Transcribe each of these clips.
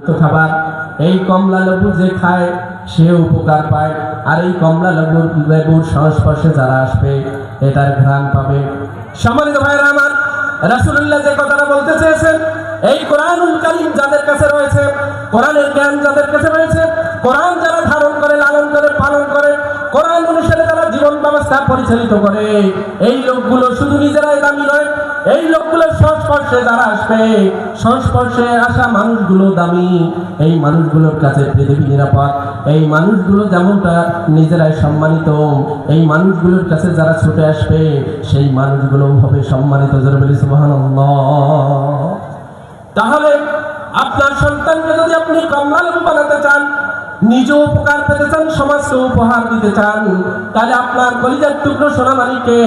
খাবার, এই কমলা লেবু যে খায়, সে উপকার পায়। আর এই কমলা লেবুর লেবুর সংস্পর্শে যারা আসবে এটার ঘ্রাণ পাবে। সম্মানিত ভাইরা আমার, রাসূলুল্লাহ যে কথাটা বলতে চেয়েছেন, এই কোরআনুল কারীম যাদের কাছে রয়েছে, কোরআনের জ্ঞান যাদের কাছে রয়েছে, কোরআন যারা ধারণ করে, লালন করে, পালন করে, কোরআন অনুসারে তারা জীবন ব্যবস্থা পরিচালিত করে। এই লোকগুলো শুধু নিজেরাই দামি নয় এই লোকগুলোর সংস্পর্শে যারা আসবে, সংস্পর্শে আসা মানুষগুলো দামি। এই মানুষগুলোর কাছে পৃথিবী নিরাপদ। এই মানুষগুলো যেমনটা নিজেরাই সম্মানিত, এই মানুষগুলোর কাছে যারা ছুটে আসবে, সেই মানুষগুলো হবে সম্মানিত তাহলে আপনার সন্তানকে যদি আপনি কমলা লেবু বানাতে চান নিজে উপকার পেতে চান সমাজকে উপহার দিতে চান। তাহলে আপনার কলিজার টুকরো সোনামারিকে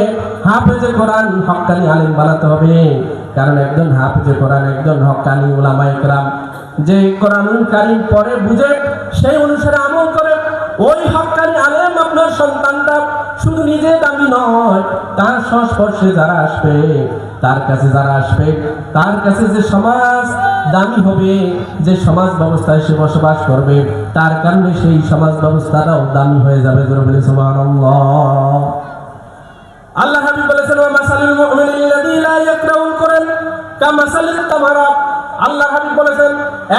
হাফেজে কোরআন হক্কানি আলিম বানাতে হবে। কারণ একজন হাফেজে কোরআন, একজন হক্কানি ওলামা ইকরাম যে কোরআনুল কারিম পরে বুঝে, সেই অনুসারে আমল করে, ওই হক্কানি আলেম আপনার সন্তানটা শুধু নিজে দামি নয়, তার সংস্পর্শে যারা আসবে, তার কাছে যারা আসবে, তার কাছে যে সমাজ দামি হবে যে সমাজ ব্যবস্থায় সে বসবাস করবে, তার কারণে সেই সমাজ ব্যবস্থাটাও দামি হয়ে যাবে বলে আল্লাহ বলেছেন আল্লাহ হাবিব বলেছেন,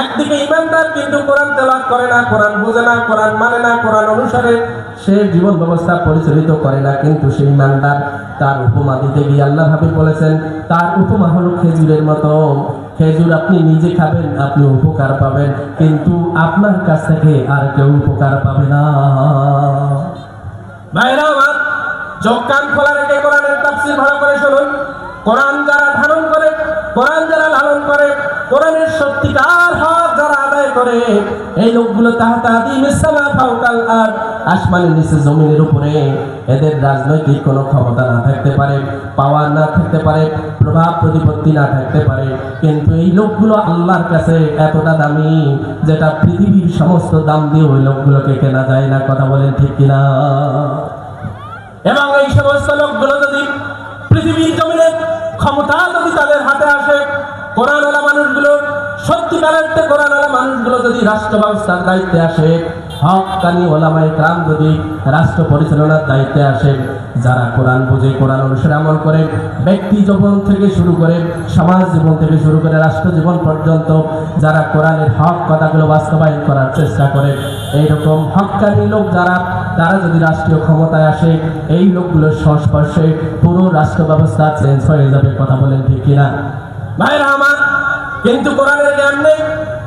একদিকে ইমানদার কিন্তু কোরআন তেলাওয়াত করে না, কোরআন বুঝে না, কোরআন মানে না, কোরআন অনুসারে সে জীবন ব্যবস্থা পরিচালিত করে না, কিন্তু সেই ইমানদার তার উপমা দিতে গিয়ে আল্লাহ হাবিব বলেছেন, তার উপমা হলো খেজুরের মতো। খেজুর আপনি নিজে খাবেন, আপনি উপকার পাবেন, কিন্তু আপনার কাছ থেকে আর কেউ উপকার পাবে না। ভাইরা আমার চোখ কান খোলা রেখে কোরআনের তাফসির ভালো করে শুনুন। কোরআন যারা ধারণ করে, কোরআন যারা লালন করে, কোরআনের সত্যিকার হক যারা করে। এই লোকগুলো আসমানের নিচে জমিনের উপরে। এদের রাজনৈতিক কোনো ক্ষমতা না থাকতে পারে পাওয়ার না থাকতে পারে, প্রভাব, প্রতিপত্তি না থাকতে পারে। কিন্তু এই লোকগুলো আল্লাহর কাছে এতটা দামি যেটা পৃথিবীর সমস্ত দাম দিয়ে ওই লোকগুলোকে কেনা যায় না, কথা বলেন ঠিক কিনা? এবং এই সমস্ত লোকগুলো যদি পৃথিবীর জমিনে ক্ষমতা যদি তাদের হাতে আসে কোরআনওয়ালা মানুষগুলো সত্যিকারের কোরআনওয়ালা মানুষগুলো যদি রাষ্ট্র ব্যবস্থার দায়িত্বে আসে হকানি ওলামাই ক্রাম যদি রাষ্ট্র পরিচালনার দায়িত্বে আসে, যারা কোরআন বুঝে, কোরআন অনুসারে আমল করে, ব্যক্তি জীবন থেকে শুরু করে, সমাজ জীবন থেকে শুরু করে, রাষ্ট্র জীবন পর্যন্ত যারা কোরআনের হক কথাগুলো বাস্তবায়ন করার চেষ্টা করে, এইরকম হকানি লোক যারা, তারা যদি রাষ্ট্রীয় ক্ষমতায় আসে, এই লোকগুলোর সংস্পর্শে পুরো রাষ্ট্র ব্যবস্থা চেঞ্জ হয়ে যাবে, কথা বলেন ঠিক কিনা? ভাইরা আমার কিন্তু কোরআনের জ্ঞান নেই,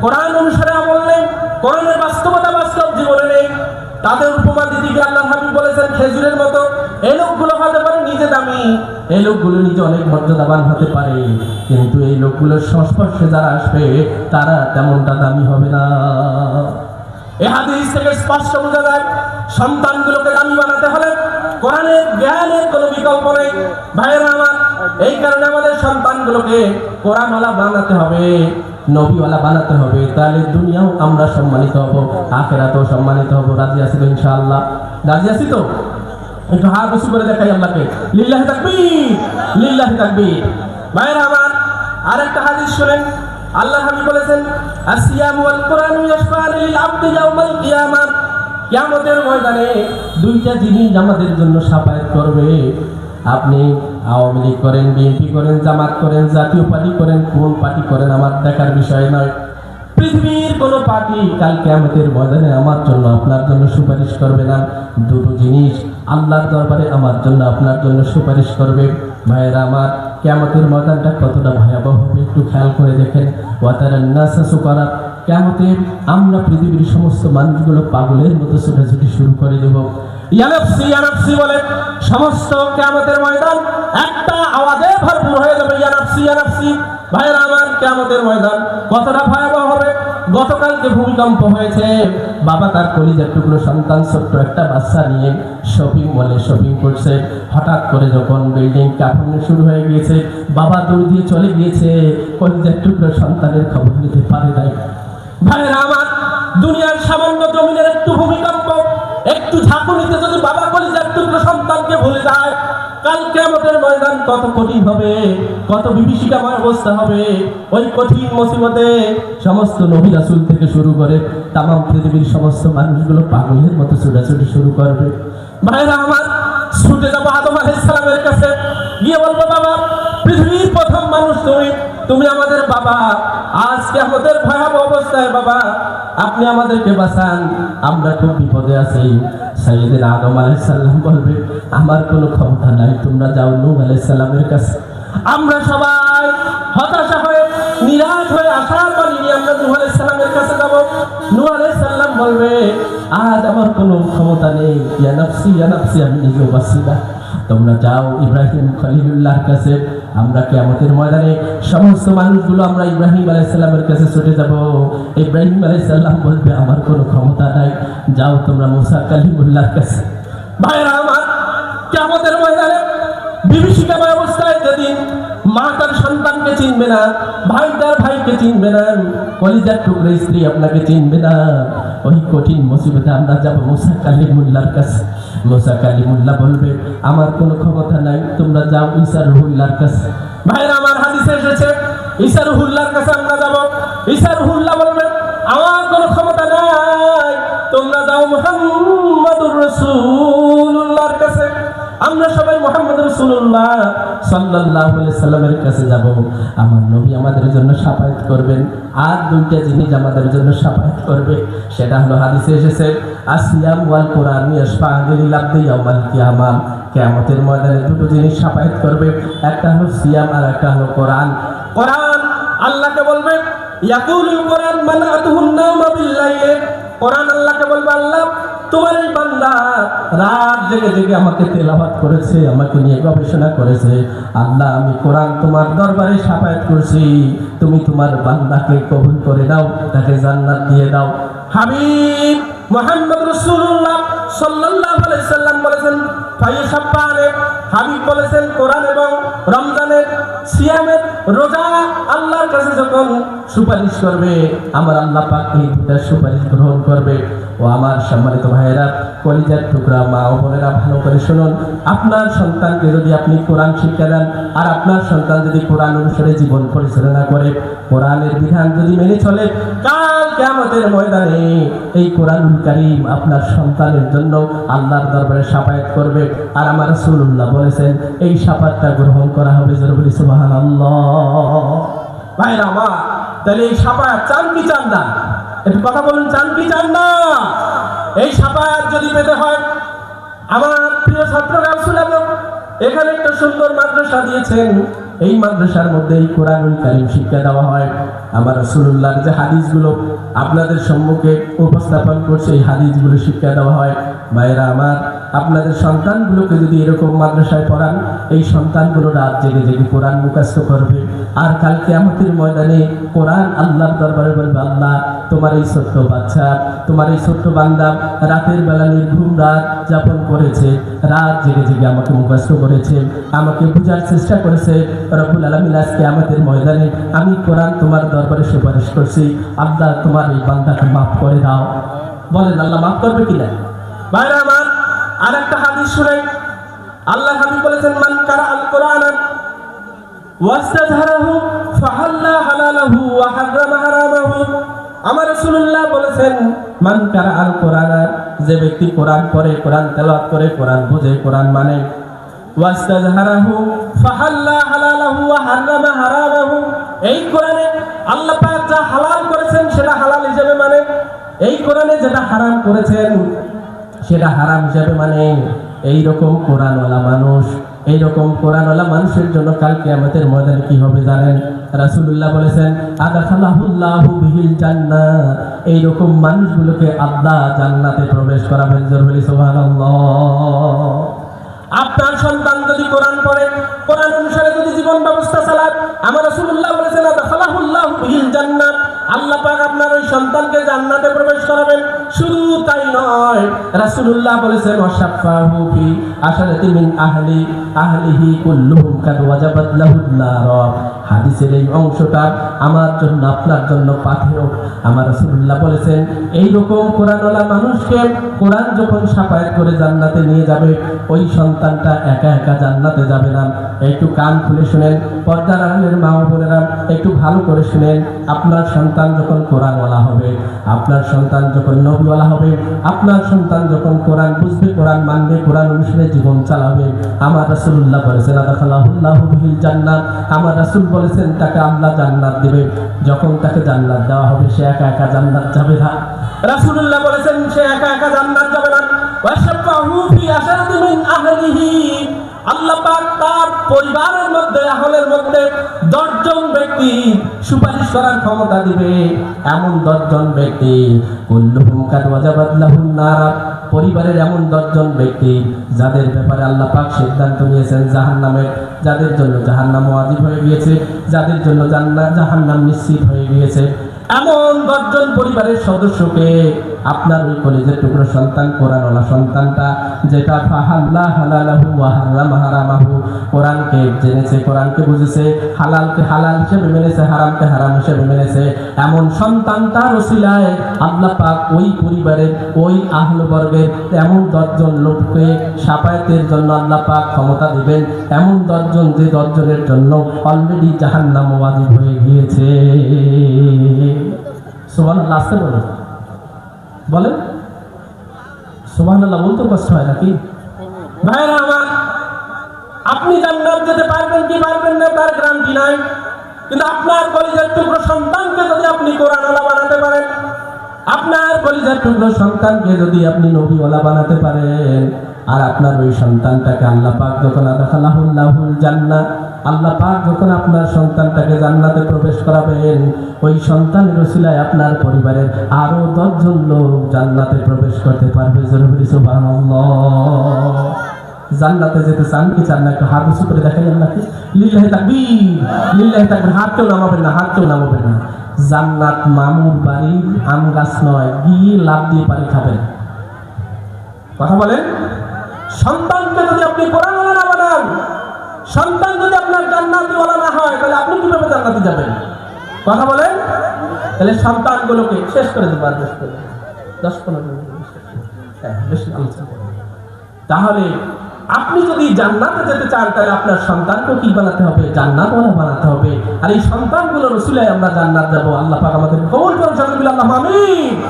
কোরআন অনুসারে আমল নেই, কোরআনের বাস্তবতা বাস্তব জীবনে নেই। তাদের উপমা দিদিকে আল্লাহ হাবিব বলেছেন, খেজুরের মতো এই লোকগুলো হতে পারে নিজে দামি এই লোকগুলো নিজে অনেক মর্যাদাবান হতে পারে, কিন্তু এই লোকগুলোর সংস্পর্শে যারা আসবে, তারা তেমনটা দামি হবে না। এ হাদিস থেকে স্পষ্ট বোঝা যায়, সন্তানগুলোকে দামি বানাতে হলে কোরআনের জ্ঞানের কোনো বিকল্প নেই। ভাইয়েরা আমার, এই কারণে আমাদের সন্তানগুলোকে কোরআনওয়ালা বানাতে হবে, নবীওয়ালা বানাতে হবে। তাহলে দুনিয়াও আমরা সম্মানিত হব, আখেরাতেও সম্মানিত হব। রাজি আছি তো ইনশাআল্লাহ? রাজি আছি তো? একটু হাত উঁচু করে দেখাই আল্লাহকে। লিল্লাহি তাকবীর লিল্লাহি তাকবীর। ভাইয়েরা আমার, আরেকটা হাদিস শুনেন। আল্লাহ হাবিব বলেছেন আসিয়াম ওয়াল কোরআন ইয়াশফাআন লিল আবদি ইয়াউমাল কিয়ামাহ। কিয়ামতের ময়দানে দুইটা জিনিস আমাদের জন্য সাফায়াত করবে। আপনি আওয়ামী লীগ করেন বিএনপি করেন, জামাত করেন, জাতীয় পার্টি করেন, কোন পার্টি করেন আমার দেখার বিষয় নয়। পৃথিবীর কোনো পার্টি কাল কেমতের ময়দানে আমার জন্য আপনার জন্য সুপারিশ করবে না। দুটো জিনিস আল্লাহর দরবারে আমার জন্য আপনার জন্য সুপারিশ করবে। ভাইয়েরা আমার কেমতের ময়দানটা কতটা ভয়াবহ হবে একটু খেয়াল করে দেখেন। ওয়াতারান্নাসা সুকারা কেমতে আমরা পৃথিবীর সমস্ত মানুষগুলো পাগলের মতো ছোটাছুটি শুরু করে দেব। বলে, সমস্ত একটা ময়দান কতটা ভয়াবহ হবে? গতকালকে ভূমিকম্প হয়েছে। বাবা সন্তান, ছোট্ট একটা বাচ্চা নিয়ে শপিং শপিং করছে। হঠাৎ করে যখন বিল্ডিং কাঁপানো শুরু হয়ে গিয়েছে, বাবা দৌড় দিয়ে চলে গিয়েছে। কলিজার টুকরো সন্তানের খবর নিতে পারে নাই। ভাইয়েরা আমার, দুনিয়ার সামান্য জমিনের একটু ভূমিকম্প, একটু ঝাঁকুনিতে যদি বাবা কলিজার টুকরো সন্তানকে ভুলে যায়, কাল কেমতের ময়দান কত কঠিন হবে, কত বিভীষিকাময় অবস্থা হবে, ওই কঠিন মুসিবতে সমস্ত নবী রাসূল থেকে শুরু করে তাম পৃথিবীর সমস্ত মানুষগুলো পাগলের মতো ছুটাছুটি শুরু করবে। ভাইরা আমার, ছুটে যাব আদম আলাইহিস সালামের কাছে, গিয়ে বলব, বাবা তুমি আমাদের বাবা। আজকে আমাদের ভয়াবহ অবস্থায় বাবা, আপনি আমাদেরকে বাঁচান। আমরা খুব বিপদে আছি। সাইয়েদের আদম আলাইহিস সালাম বলবে, আমার কোনো ক্ষমতা নাই, তোমরা যাও নূহ আলাইহিস সালামের কাছে। আমরা সবাই হতাশা হয়ে, নিরাশ হয়ে, আশার বাণী নিয়ে আমরা নূহ আলাইহিস সালামের কাছে যাব। নূহ আলাইসাল্লাম বলবে, আজ আমার কোনো ক্ষমতা নেই। ইয়া নাফসি, ইয়া আমি নিজেও বাঁচি না। তোমরা যাও ইব্রাহিম খলিলুল্লাহর কাছে। আমরা কেমতের ময়দানে সমস্ত মানুষগুলো আমরা ইব্রাহিম আলাইসাল্লামের কাছে ছুটে যাব। ইব্রাহিম আলাইসাল্লাম বলবে, আমার কোনো ক্ষমতা নাই। যাও তোমরা মুসা কালিমুল্লাহর কাছে। ভাইরা আমার কেমতের ময়দানে বিভীষিকাময় অবস্থায় যেদিন মা তার সন্তানকে চিনবে না, ভাই তার ভাইকে চিনবে না, কলিজার টুকরো স্ত্রী আপনাকে চিনবে না। ওই কঠিন মুসিবতে আমরা যাব মুসা কালিমুল্লাহর কাছে। মুসা কালিমুল্লাহ বলবে, আমার কোনো ক্ষমতা নাই, তোমরা যাও ঈসা রুহুল্লাহর কাছে। ভাইরা, আমার হাদিসে এসেছে, ঈসা রুহুল্লাহর কাছে আমরা যাব। ঈসা রুহুল্লাহ বলবে, আমার কোনো ক্ষমতা নাই, তোমরা যাও মুহাম্মাদুর রাসূলুল্লাহর কাছে। আমরা সবাই মোহাম্মদ রসুল্লাহ সাল্লাহ সাল্লামের কাছে যাব। আমার নবী আমাদের জন্য সাফায়াত করবেন, আর দুইটা জিনিস আমাদের জন্য সাফায়াত করবে, সেটা হলো হাদিসে এসেছে, আসিয়াম ওয়াল কোরআন ইয়াসফাআদিল্লাহি ইয়াউমাল কিয়ামাম কিয়ামতের ময়দানে দুটো জিনিস সাফায়াত করবে, একটা হলো সিয়াম আর একটা হলো কোরআন। কোরআন আল্লাহকে বলবে, ইয়াকুলুল কোরআন মানাতুহুন নাওমা বিল্লাইলে কোরআন আল্লাহকে বলবে, আল্লাহ তোমার বান্দা রাত জেগে জেগে আমাকে তেলাওয়াত করেছে, আমাকে নিয়ে গবেষণা করেছে। আল্লাহ, আমি কোরআন তোমার দরবারে সাফায়াত করছি। তুমি তোমার বান্দাকে কবুল করে দাও তাকে জান্নাত দিয়ে দাও হাবিব মোহাম্মদ রসুল্লাহ সাল্লাল্লাহু আলাইহি সাল্লাম বলেছেন ফাইসাব্বানে হাবিব বলেছেন, কোরআন এবং রমজানের সিয়ামের রোজা আল্লাহর কাছে যখন সুপারিশ করবে, আমার আল্লাহ পাক এই দুটার সুপারিশ গ্রহণ করবে। ও আমার সম্মানিত ভাইয়েরা, কলিজার টুকরা মা ও বোনেরা ভালো করে শুনুন। আপনার সন্তানকে যদি আপনি কোরআন শিক্ষা দেন, আর আপনার সন্তান যদি কোরআন অনুসারে জীবন পরিচালনা করে, কোরআনের বিধান যদি মেনে চলে, কাল কেমতের ময়দানে এই কোরআনুল কারীম আপনার সন্তানের জন্য আল্লাহর দরবারে সাফায়াত করবে। আর আমার রাসূলুল্লাহ বলেছেন, এই সাফাতটা গ্রহণ করা হবে জোরে বলি সুবহানাল্লাহ। ভাইরা আমার, তাহলে এই সাফায়াত চান কি চান না? একটু কথা বলুন চান কি চান না? এই সাফায়াত যদি পেতে হয়, আমার প্রিয় ছাত্র গাউসুল আলম এখানে একটা সুন্দর মাদ্রাসা দিয়েছেন। এই মাদ্রাসার মধ্যে এই কোরআনুল কারিম শিক্ষা দেওয়া হয়। আমার রসুল্লাহর যে হাদিসগুলো আপনাদের সম্মুখে উপস্থাপন করছে, এই হাদিসগুলো শিক্ষা দেওয়া হয়। ভাইরা আমার আপনাদের সন্তানগুলোকে যদি এরকম মাদ্রাসায় পড়ান, এই সন্তানগুলো রাত জেগে জেগে কোরআন মুখাস্ত করবে। আর কালকে আমাদের ময়দানে কোরআন আল্লাহর দরবারে বলবে, আল্লাহ, তোমার এই ছোট্ট বাচ্চা, তোমার এই ছোট্ট বান্দা রাতের বেলা নির্ঘুম রাত যাপন করেছে, রাত জেগে জেগে আমাকে মুখাস্ত করেছে, আমাকে বোঝার চেষ্টা করেছে। রব্বুল আলমিন আজকে আমাদের ময়দানে আমি কোরআন তোমার দরবারে সুপারিশ করছি। আল্লাহ, তোমার এই বান্দাকে মাফ করে দাও। বলেন, আল্লাহ মাফ করবে কিনা আমার আর একটা হাদিস শুনে আল্লাহ হাবিব বলেছেন, মান কারা আল কোরআন ওয়াস্তাজহারাহু ফাহাল্লা হালালাহু ওয়া হাররামা হারামাহু। আমার রাসূলুল্লাহ বলেছেন, মান কারা আল কোরআন যে ব্যক্তি কোরআন পড়ে, কোরআন তেলাওয়াত করে, কোরআন বুঝে, কোরআন মানে। ওয়াস্তাজহারাহু ফাহাল্লা হালালাহু ওয়া হাররামা হারামাহু। এই কোরআনে আল্লাহ পাক যা হালাল করেছেন, সেটা হালাল হিসেবে মানে এই কোরআনে যেটা হারাম করেছেন সেটা হারাম হিসাবে মানে এই রকম কোরআনওয়ালা মানুষ এই রকম কোরআনওয়ালা মানুষের জন্য কালকে আমাদের ময়দানে কি হবে জানেন? রাসূলুল্লাহ বলেছেন, আদাখালাহুল্লাহু বিহিল জান্নাহ এই মানুষগুলোকে আল্লাহ জান্নাতে প্রবেশ করাবেন, জোর বলি সুবহানাল্লাহ। আপনার সন্তান যদি কোরআন পড়ে, কোরআন অনুসারে যদি জীবন ব্যবস্থা চালায়, আমার রাসূলুল্লাহ বলেছেন, আদাখালাহুল্লাহু বিহিল জান্নাহ আল্লাহ পাক আপনার ওই সন্তানকে জান্নাতে প্রবেশ করাবেন। শুধু তাই নয়। রাসূলুল্লাহ বলেছেন ওয়াশাফাহু ফি আশারাতি মিন আহলি, আহলিহি কুল্লুহুম কাদ ওয়াজাবাত নার। হাদিসের এই অংশটা আমার জন্য, আপনার জন্য পাথেয় আমার রাসূলুল্লাহ বলেছেন এই রকম কোরআনওয়ালা মানুষকে কোরআন যখন সাফায়াত করে জান্নাতে নিয়ে যাবে, ওই সন্তানটা একা একা জান্নাতে যাবে না। একটু কান খুলে শুনেন, পর্দার আড়ালের মা বোনেরা একটু ভালো করে শুনেন, আপনার সন্তান যখন কোরআনওয়ালা হবে, আপনার সন্তান যখন নবীওয়ালা হবে, আপনার সন্তান যখন কোরআন বুঝবে, কোরআন মানবে, কোরআন অনুসারে জীবন চালাবে। আমার রাসূলুল্লাহ বলেছেন আদাখাল্লাহুল্লাহু জান্নাত। আমার রাসূল বলেছেন, তাকে আল্লাহ জান্নাত দেবে যখন তাকে জান্নাত দেওয়া হবে, সে একা একা জান্নাত যাবে না। রাসূলুল্লাহ বলেছেন, সে একা একা জান্নাত যাবে না। ওয়াশাফাহু ফি আশারাতি মিন আহলিহি। আল্লাহ পাক তার পরিবারের মধ্যে, আহলের মধ্যে দশজন ব্যক্তি সুপারিশ করার ক্ষমতা দিবে। এমন দশজন ব্যক্তি, কুল্লুহুম কাদ ওয়াজাবাত লাহুন নার। পরিবারের এমন দশজন ব্যক্তি, যাদের ব্যাপারে আল্লাহ পাক সিদ্ধান্ত নিয়েছেন জাহান নামে যাদের জন্য জাহান্নাম ওয়াজিব হয়ে গিয়েছে, যাদের জন্য জান্নাত জাহান্নাম নিশ্চিত হয়ে গিয়েছে। এমন দশজন পরিবারের সদস্যকে আপনার ওই কলেজের টুকরো সন্তান, কোরআনওয়ালা সন্তানটা যেটা ফাহাল্লা হালালাহু ওয়া হারামা হারামাহু। কোরআনকে জেনেছে, কোরআনকে বুঝেছে, হালালকে হালাল হিসেবে মেনেছে, হারামকে হারাম হিসেবে মেনেছে। এমন সন্তানটার ওসিলায় আল্লাহ পাক ওই পরিবারের, ওই আহল আহলবর্গের এমন দশজন লোককে সাফায়াতের জন্য আল্লাহ পাক ক্ষমতা দিবেন। এমন দশজন যে দশজনের জন্য অলরেডি জাহান্নাম ওয়াজিব হয়ে গিয়েছে। সোহান লাস্টে বলো বলেন। সোহান আল্লাহ বলতে কষ্ট হয় নাকি? ভাইরা আমার, আপনি জান্নাত যেতে পারবেন কি পারবেন না, তার গ্যারান্টি নাই। কিন্তু আপনার কলিজার টুকরো সন্তানকে যদি আপনি কোরআনওয়ালা বানাতে পারেন, আপনার কলিজার টুকরো সন্তানকে যদি আপনি নবীওয়ালা বানাতে পারেন, আর আপনার ওই সন্তানটাকে আল্লাহ পাক যখন আদাখালাহুল্লাহুল জান্নাত আল্লাহ পাক যখন আপনার সন্তানটাকে জান্নাতে প্রবেশ করাবেন, ওই সন্তানের রসিলায় আপনার পরিবারের আরও দশজন লোক জান্নাতে প্রবেশ করতে পারবে। জরুরি সুবহানাল্লাহ। জান্নাতে যেতে চান কি চান না? একটু হাত উঁচু করে দেখাইলেন নাকি লিল্লাহি তাকবীর। লিল্লাহি তাকবীর। হাত কেউ নামাবেন না, হাত কেউ নামাবেন না। জান্নাত মামুর বাড়ি, আম গাছ নয়, গিয়ে লাভ দিয়ে পানি খাবেন। কথা বলেন? সন্তানকে যদি আপনি কোরআনওয়ালা না বানান সন্তান যদি আপনার জান্নাতিওয়ালা না হয়, তাহলে আপনি কীভাবে জান্নাতে যাবেন? কথা বলেন? তাহলে সন্তানগুলোকে শেষ করে দেবো আর বেশ করে। দশ পনেরো হ্যাঁ তাহলে আপনি যদি জান্নাতে যেতে চান, তাহলে আপনার সন্তানকে কি বানাতে হবে? জান্নাতওয়ালা বানাতে হবে। আর এই সন্তানগুলো রসুলাই আমরা জান্নাত যাব। আল্লাহ পাক আমাদের কবুল করুন আল্লাহ, আমিন।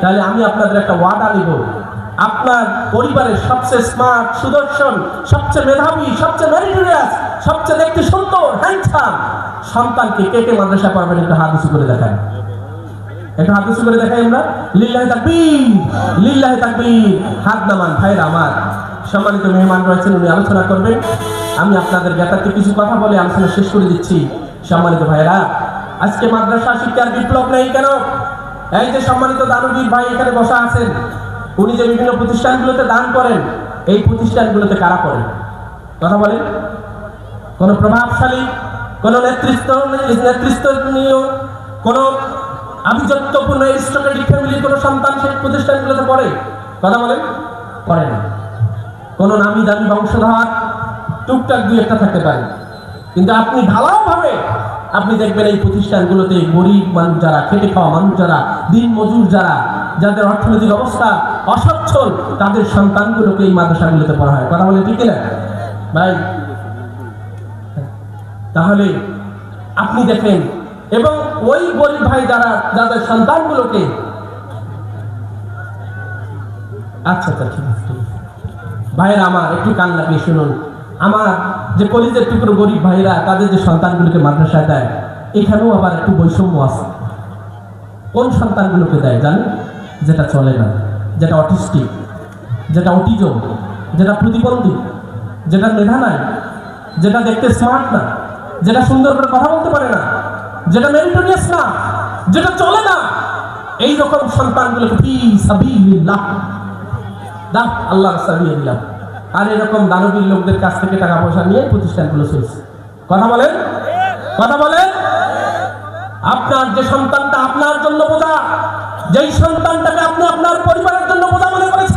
তাহলে আমি আপনাদের একটা ওয়াদা নিব আপনার পরিবারের সবচেয়ে স্মার্ট সুদর্শন, সবচেয়ে মেধাবী, সবচেয়ে মেরিটোরিয়াস সবচেয়ে দেখতে সুন্দর হ্যান্ডসাম সন্তানকে কে কে মাদ্রাসা পাবেন একটু হাত উঁচু করে দেখায় একটু হাত উঁচু করে দেখাই আমরা। লিল্লাহি তাকবীর লিল্লাহি তাকবীর। হাত নামান ভাইরা আমার, সম্মানিত মেহমান রয়েছেন, উনি আলোচনা করবেন। আমি আপনাদের জ্ঞাতার্থে কিছু কথা বলে আলোচনা শেষ করে দিচ্ছি, সম্মানিত ভাইরা আজকে মাদ্রাসা শিক্ষার বিপ্লব নেই কেন? এই যে সম্মানিত দানবীর ভাই এখানে বসা আছেন উনি যে বিভিন্ন প্রতিষ্ঠানগুলোতে দান করেন, এই প্রতিষ্ঠানগুলোতে কারা করেন? কথা বলেন। কোন প্রভাবশালী, কোন নেতৃত্ব নেতৃত্বনীয় কোন আভিজাত্যপূর্ণ অ্যারিস্টোক্রেটিক ফ্যামিলির কোনো সন্তান সেই প্রতিষ্ঠানগুলোতে পড়ে? কথা বলেন। পড়ে না। কোন নামি দামি বংশধর, টুকটাক দুই একটা থাকতে পারে। কিন্তু আপনি ভালোভাবে আপনি দেখবেন এই প্রতিষ্ঠানগুলোতে গরিব মানুষ যারা, খেটে খাওয়া মানুষ যারা, দিন মজুর যারা, যাদের অর্থনৈতিক অবস্থা অসচ্ছল, তাদের সন্তানগুলোকে এই মাদ্রাসাগুলোতে পড়া হয়। কথা বলে ঠিক না ভাই, তাহলে আপনি দেখেন, এবং ওই গরিব ভাই যারা, যাদের সন্তানগুলোকে আচ্ছা আচ্ছা ঠিক আছে। ভাইরা আমার একটু কান লাগিয়ে শুনুন। আমার যে কলিজের টুকরো গরিব ভাইরা তাদের যে সন্তানগুলোকে মাদ্রাসায় দেয়, এখানেও আবার একটু বৈষম্য আছে। কোন সন্তানগুলোকে দেয় জানেন? যেটা চলে না, যেটা অটিস্টিক, যেটা অটিজম, যেটা প্রতিবন্ধী, যেটা মেধা নাই, যেটা দেখতে স্মার্ট না, যেটা সুন্দর করে কথা বলতে পারে না, যেটা মেরিটোরিয়াস না, যেটা চলে না এই রকম সন্তানগুলোকে ফি সাবিলিল্লাহ দাম আল্লাহ সাবিয়ে দিলাম আর এরকম দানবীর লোকদের কাছ থেকে টাকা পয়সা নিয়ে প্রতিষ্ঠানগুলো চলছে। কথা বলেন? কথা বলেন? আপনার যে সন্তানটা আপনার জন্য বোঝা, যেই সন্তানটাকে আপনি আপনার পরিবারের জন্য বোঝা মনে করেছেন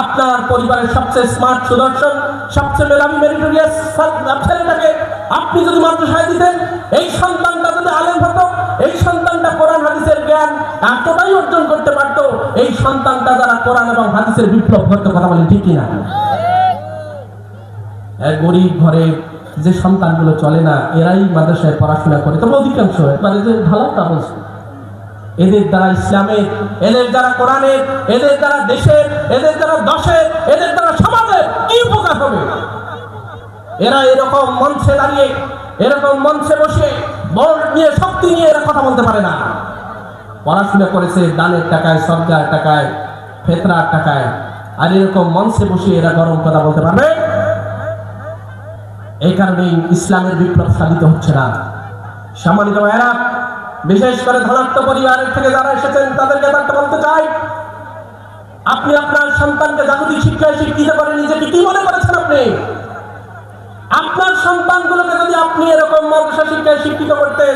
আপনার পরিবারের সবচেয়ে স্মার্ট সুদর্শন, সবচেয়ে মেধাবী মেরিটোরিয়াস ছেলেটাকে আপনি যদি মাদ্রাসায় দিতেন, এই সন্তানটা যদি আলেম হতো, এই সন্তানটা কোরআন, হাদিসের জ্ঞান এতটাই অর্জন করতে পারতো, এই সন্তানটা যারা কোরআন এবং হাদিসের বিপ্লব করতে কথা বলেন ঠিক কিনা? গরিব ঘরে যে সন্তানগুলো চলে না, এরাই মাদ্রাসায় পড়াশোনা করে। তবে অধিকাংশ মানে যে ভালোটা বলছে এদের দ্বারা ইসলামের এদের দ্বারা কোরআনের এদের দ্বারা দেশের, এদের দ্বারা দশের, এদের দ্বারা সমাজের কি উপকার হবে? এরা এরকম মঞ্চে দাঁড়িয়ে, এরকম মঞ্চে বসে বল নিয়ে, শক্তি নিয়ে এরা কথা বলতে পারে না। পড়াশোনা করেছে, দানের টাকায় সরকার টাকায় ফেতরার টাকায়। আর এরকম মঞ্চে বসে এরা গরম কথা বলতে পারবে? এই কারণেই ইসলামের বিপ্লব সাধিত হচ্ছে না। সম্মানিত বিশেষ করে ধনাত্ম পরিবারের থেকে যারা এসেছেন, তাদেরকে একটা বলতে চাই, আপনি আপনার সন্তানকে জাগতিক শিক্ষায় শিক্ষিত করে নিজেকে কি মনে করেছেন আপনি? আপনার সন্তানগুলোকে যদি আপনি এরকম মাদ্রাসা শিক্ষায় শিক্ষিত করতেন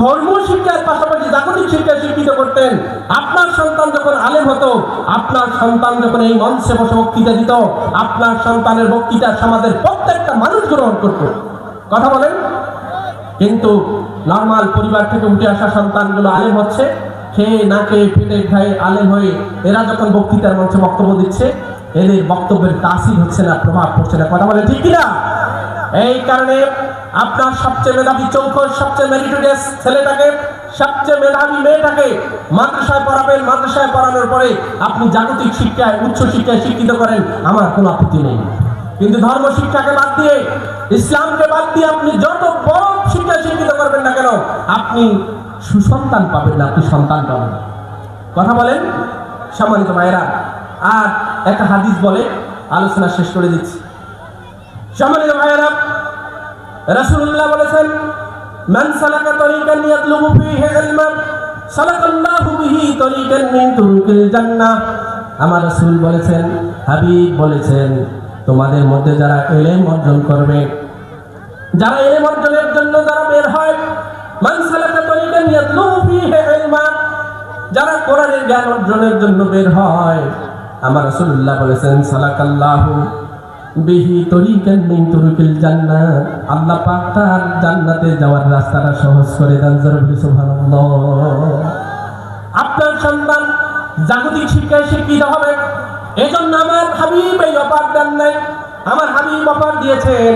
ধর্ম শিক্ষার পাশাপাশি জাগতিক শিক্ষায় শিক্ষিত করতেন, আপনার সন্তান যখন আলেম হতো, আপনার সন্তান যখন এই মঞ্চে বসে বক্তৃতা দিত, আপনার সন্তানের বক্তৃতা সমাজের প্রত্যেকটা মানুষ গ্রহণ করত। কথা বলেন। কিন্তু নর্মাল পরিবার থেকে উঠে আসা সন্তানগুলো আলেম হচ্ছে খেয়ে না খেয়ে পেটে খায়ে আলেম হয়ে এরা যখন বক্তৃতার মঞ্চে বক্তব্য দিচ্ছে, এদের বক্তব্যের তাসির হচ্ছে না, প্রভাব পড়ছে না। কথা বলেন ঠিক কিনা? এই কারণে আপনার সবচেয়ে মেধাবী চৌকর, সবচেয়ে মেরিটোরিয়াস ছেলেটাকে, সবচেয়ে মেধাবী মেয়েটাকে মাদ্রাসায় পড়াবেন, মাদ্রাসায় পড়ানোর পরে আপনি জাগতিক শিক্ষায়, উচ্চ শিক্ষায় শিক্ষিত করেন, আমার কোনো আপত্তি নেই। কিন্তু ধর্ম শিক্ষাকে বাদ দিয়ে, ইসলামকে বাদ দিয়ে আপনি যত বড় করবেন না কেন? আপনি সুসন্তান পাবেন না, আপনি সন্তান পাবেন কথা বলেন? সম্মানিত ভাইয়েরা, আর একটা হাদিস বলে, আলোচনা শেষ করে দিচ্ছি। সম্মানিত ভাইয়েরা, রাসূলুল্লাহ বলেছেন, মান সালাকা তরিকান ইয়াতলুবু ফীহি ইলমান, সালাকাল্লাহু বিহি তরিকান মিন তুরুকিল জান্নাহ। আমার রাসূল বলেছেন, হাবিব বলেছেন, তোমাদের মধ্যে যারা ইলম অর্জন করবে যারা ইলম অর্জনের জন্য যারা বের হয় যারা কোরআনের জ্ঞান অর্জনের জন্য বের হয়, আমার রাসূলুল্লাহ বলেছেন, সালাকাল্লাহু বিহি তরিকান মিন তুরুকিল আল্লাহ পাক জান্নাতে যাওয়ার রাস্তাটা সহজ করে দেন, জোরে সুবহানাল্লাহ। আপনার সন্তান জাগতিক শিক্ষায় শিক্ষিত হবে, এজন্য আমার হাবিব এই অপার দেন নাই। আমার হাবিব অপার দিয়েছেন।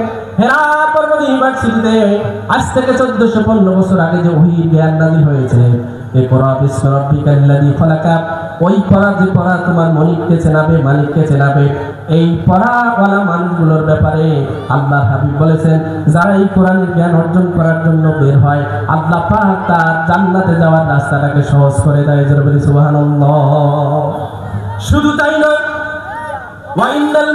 চোদ্দশো পনেরো বছর আগে মানুষগুলোর ব্যাপারে আল্লাহ হাবিব বলেছেন, যারা এই কোরআনের জ্ঞান অর্জন করার জন্য বের হয়, আল্লাহ তার জান্নাতে যাওয়ার রাস্তাটাকে সহজ করে দেয় শুধু তাই নয় রিদাল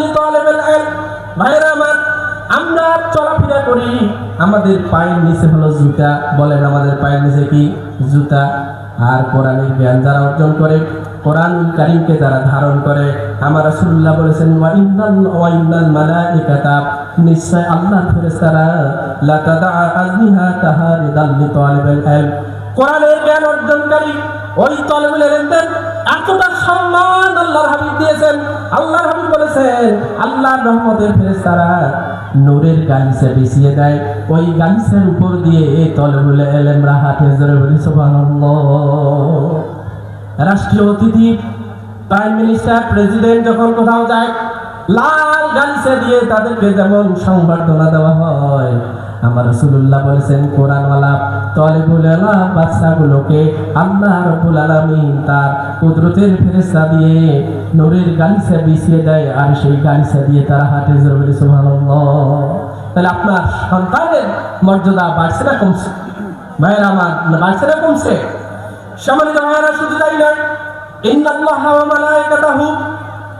লিতালিবিল ইলম ভাইরা আমার চলাফেরা করি। আমাদের পায়ের নিচে হলো জুতা। বলেন আমাদের পায়ের নিচে কি? জুতা। আর কোরআনের জ্ঞান যারা অর্জন করে, কোরআন কারিমকে যারা ধারণ করে, আমার রাসূলুল্লাহ বলেছেন ওয়া ইন্নাল ওয়া ইন্নাল মালাইকাতা নিশ্চয় আল্লাহর ফেরেশতারা লা তাদা ইলম কোরআনের জ্ঞান অর্জনকারী। ওই তলবুল এলেমদের এতটা সম্মান আল্লাহর হাবিব দিয়েছেন। আল্লাহর হাবিব বলেছেন আল্লাহর রহমতের ফেরেশতারা নূরের গালিচা বিছিয়ে দেয়। ওই গালিচার উপর দিয়ে এই তলবুল এলেমরা হাতে জোরে বলি রাষ্ট্রীয় অতিথি, প্রাইম মিনিস্টার, প্রেসিডেন্ট যখন কোথাও যায় লাল গালিচা দিয়ে তাদেরকে যেমন সংবর্ধনা দেওয়া হয়। আমার রাসূলুল্লাহ বলেছেন, কোরআনওয়ালা তলেবুল আলা বাচ্চাগুলোকে আল্লাহ রাব্বুল আলামিন তার কুদরতের ফেরেশতা দিয়ে নূরের গালিচা বিছিয়ে দেয়, আর সেই গালিচা দিয়ে তারা হাতে জোরে সুবহানাল্লাহ। তাহলে আপনার সন্তানের মর্যাদা বাড়ছে না কমছে? ভাইয়ের আমার, বাড়ছে না কমছে? সম্মানিত ভাইয়েরা, শুধু তাই নয়, ইন্নাল্লাহা ওয়া মালাইকাতাহু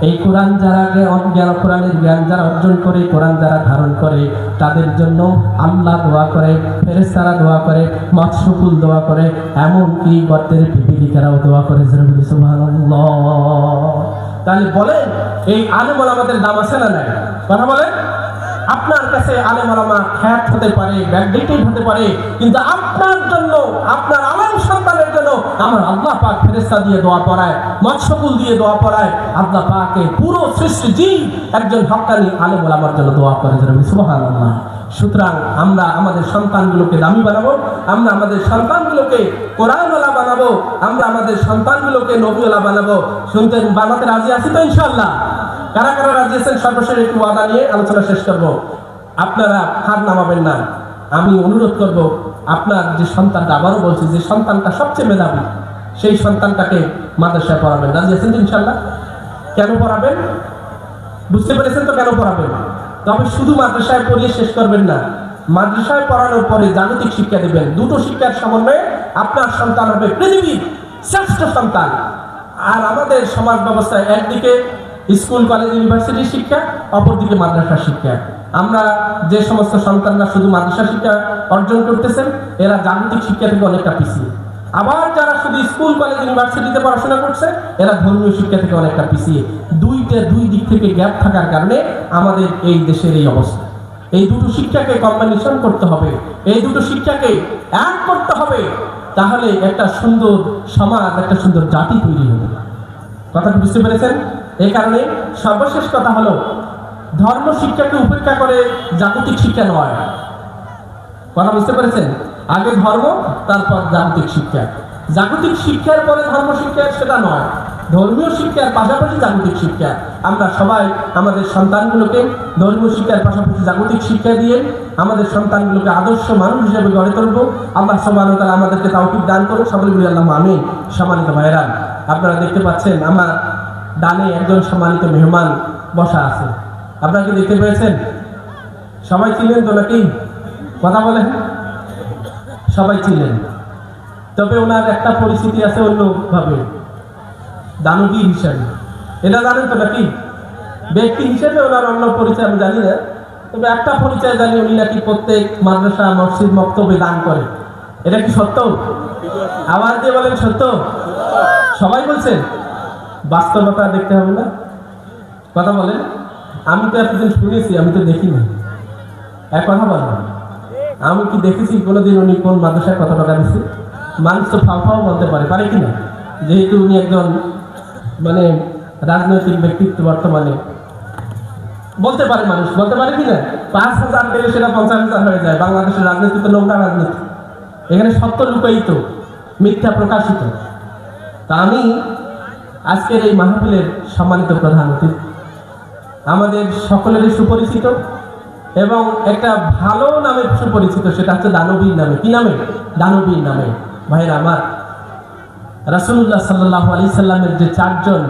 এই কোরআন যারা জ্ঞান- কোরআনের জ্ঞান যারা অর্জন করে, কোরআন যারা ধারণ করে, তাদের জন্য আল্লাহ দোয়া করে ফেরেস্তারা দোয়া করে মৎস্যকুল দোয়া করে এমনকি গর্তের পিপিলিকারাও দোয়া করে তাহলে বলেন, এই আলেম আমাদের দাম আছে না নাই? কথা বলেন। আপনার কাছে আলেম আলামা খ্যাত হতে পারে, ব্যাকডেটেড হতে পারে, কিন্তু আপনার জন্য, আপনার আলেম আমার আল্লাহ পাক ফেরেস্তা দিয়ে দোয়া পড়ায় মৎস্যকুল দিয়ে দোয়া পড়ায়, আল্লাহ পাকে পুরো সৃষ্টি জীব একজন হকানি আলেম ওলামার জন্য দোয়া করে যেন সুবহান আল্লাহ সুতরাং আমরা আমাদের সন্তানগুলোকে দামি বানাবো, আমরা আমাদের সন্তানগুলোকে কোরআনওয়ালা বানাবো, আমরা আমাদের সন্তানগুলোকে নবীওয়ালা বানাবো। শুনতে, বানাতে রাজি আছি তো ইনশাআল্লাহ? কারা কারা রাজি আছেন? সর্বশেষ একটু ওয়াদা নিয়ে আলোচনা শেষ করব। আপনারা হার নামাবেন না। আমি অনুরোধ করব, আপনার যে সন্তানটা আবারও বলছি, যে সন্তানটা সবচেয়ে মেধাবী, সেই সন্তানটাকে মাদ্রাসায় পড়াবেন। রাজি আছেন তো ইনশাল্লাহ কেন পড়াবেন? বুঝতে পেরেছেন তো কেন পড়াবেন? তবে শুধু মাদ্রাসায় পড়িয়ে শেষ করবেন না, মাদ্রাসায় পড়ানোর পরে জাগতিক শিক্ষা দেবেন। দুটো শিক্ষার সমন্বয়ে আপনার সন্তান হবে পৃথিবীর শ্রেষ্ঠ সন্তান। আর আমাদের সমাজ ব্যবস্থায় একদিকে স্কুল, কলেজ, ইউনিভার্সিটি শিক্ষা, অপরদিকে মাদ্রাসা শিক্ষা। আমরা যে সমস্ত সন্তানরা শুধু মাদ্রাসা শিক্ষা অর্জন করতেছেন, এরা জাগতিক শিক্ষা থেকে অনেকটা পিছিয়ে। আবার যারা শুধু স্কুল, কলেজ, ইউনিভার্সিটিতে পড়াশোনা করছে, এরা ধর্মীয় শিক্ষা থেকে অনেকটা পিছিয়ে। দুইটা, দুই দিক থেকে গ্যাপ থাকার কারণে আমাদের এই দেশের এই অবস্থা। এই দুটো শিক্ষাকে কম্বিনেশন করতে হবে। এই দুটো শিক্ষাকে এক করতে হবে। তাহলে একটা সুন্দর সমাজ, একটা সুন্দর জাতি তৈরি হবে। কথাটা বুঝতে পেরেছেন? এই কারণে সর্বশেষ কথা হলো ধর্ম শিক্ষাকে উপেক্ষা করে জাগতিক শিক্ষা নয়। কথা বুঝতে পেরেছেন? আগে ধর্ম, তারপর জাগতিক শিক্ষা। জাগতিক শিক্ষার পরে ধর্ম শিক্ষা সেটা নয়। ধর্মীয় শিক্ষার পাশাপাশি জাগতিক শিক্ষা। আমরা সবাই আমাদের সন্তানগুলোকে ধর্মীয় শিক্ষার পাশাপাশি জাগতিক শিক্ষা দিয়ে আমাদের সন্তানগুলোকে আদর্শ মানুষ হিসেবে গড়ে তুলবো। আল্লাহ সমানতাল আমাদেরকে তাওকিক দান করো সকলে বলি আল্লাহ আমি সম্মানিত ভাইরা আপনারা দেখতে পাচ্ছেন আমার ডানে একজন সম্মানিত মেহমান বসা আছে। আপনারা কি দেখতে পেয়েছেন? সবাই ছিলেন তো নাকি? কথা বলেন। সবাই ছিলেন। তবে ওনার একটা পরিস্থিতি আছে অন্যভাবে। দানবী হিসাবে। এটা জানেন তো নাকি? ব্যক্তি হিসেবে ওনার অন্য পরিচয় আমি জানি না। তবে একটা পরিচয় জানি উনি নাকি প্রত্যেক মাদ্রাসা, মসজিদ, মক্তবে দান করে। এটা কি সত্য? আওয়াজ দিয়ে বলেন সত্য। সবাই বলছেন বাস্তবতা দেখতে হবে না? কথা বলেন। আমি তো এতদিন শুনেছি, আমি তো দেখিনি এক কথা বলেন আমি কি দেখেছি কোনোদিন উনি কোন মাদ্রাসায় কথা টাকা দিচ্ছে মানুষ তো ফাও ফাও বলতে পারে পারে কি না? যেহেতু উনি একজন মানে রাজনৈতিক ব্যক্তিত্ব বর্তমানে। বলতে পারে মানুষ, বলতে পারে কি না? পাঁচ হাজার দিলে সেটা পঞ্চাশ হাজার হয়ে যায়। বাংলাদেশের রাজনীতি তো নোংরা রাজনীতি। এখানে সত্য লুকায়িত মিথ্যা প্রকাশিত। তা আমি আজকের এই মাহফিলের সম্মানিত প্রধান অতিথি। আমাদের সকলেরই সুপরিচিত এবং একটা ভালো নামে সুপরিচিত, সেটা হচ্ছে দানবীর নামে। কি নামে? দানবীর নামে। ভাইরা আমার রাসুল্লাহ সাল্লাহ আলি সাল্লামের যে চারজন